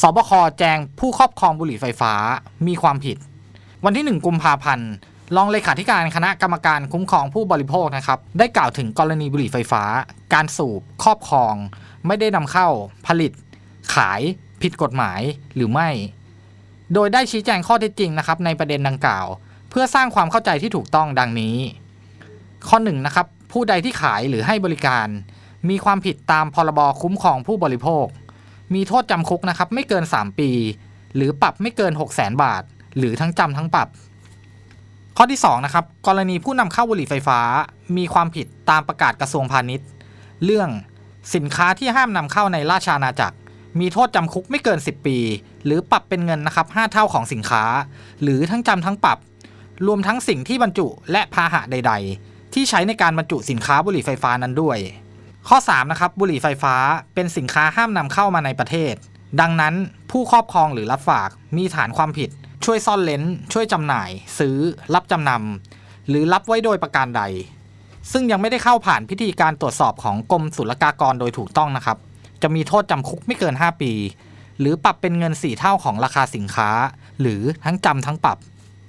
สบคแจงผู้ครอบครองบุหรี่ไฟฟ้ามีความผิด วันที่ 1 กุมภาพันธ์รองเลขาธิการคณะกรรมการคุ้มครองผู้บริโภคนะครับ ได้กล่าวถึงกรณีบุหรี่ไฟฟ้า การสูบครอบครอง ไม่ได้นำเข้า ผลิต ขาย ผิดกฎหมายหรือไม่ โดยได้ชี้แจงข้อเท็จจริงนะครับ ในประเด็นดังกล่าว เพื่อสร้างความเข้าใจที่ถูกต้องดังนี้ ข้อ1นงนะครับผู้ใดที่ขายหรือให้บริการ มีความผิดตามพรบคุ้มครองผู้บริโภค มีโทษจำคุกนะครับไม่เกิน 3 ปี หรือปรับไม่เกิน 6 0 0 0 0 0 บาท หรือทั้งจำทั้งปรับ ข้อที่2นะครับกรณีผู้นำเข้าบุหรี่ไฟฟ้า มีความผิดตามประกาศกระทรวงพาณิชย์ เรื่องสินค้าที่ห้ามนำเข้าในราชอาณาจักร มีโทษจำคุกไม่เกิน 10 ปี หรือปรับเป็นเงินนะครับ5เท่าของสินค้า หรือทั้งจำทั้งปรับ รวมทั้งสิ่งที่บรรจุและพาหะใด ๆ ที่ใช้ในการบรรจุสินค้าบุหรี่ไฟฟ้านั้นด้วย ข้อ 3 นะครับ บุหรี่ไฟฟ้าเป็นสินค้าห้ามนำเข้ามาในประเทศ ดังนั้นผู้ครอบครองหรือรับฝากมีฐานความผิด ช่วยซ่อนเลนช่วยจำหน่าย ซื้อ รับจำนำหรือรับไว้โดยประการใด ซึ่งยังไม่ได้เข้าผ่านพิธีการตรวจสอบของกรมศุลกากรโดยถูกต้องนะครับ จะมีโทษจำคุกไม่เกิน 5 ปี หรือปรับเป็นเงิน 4 เท่าของราคาสินค้า หรือทั้งจำทั้งปรับ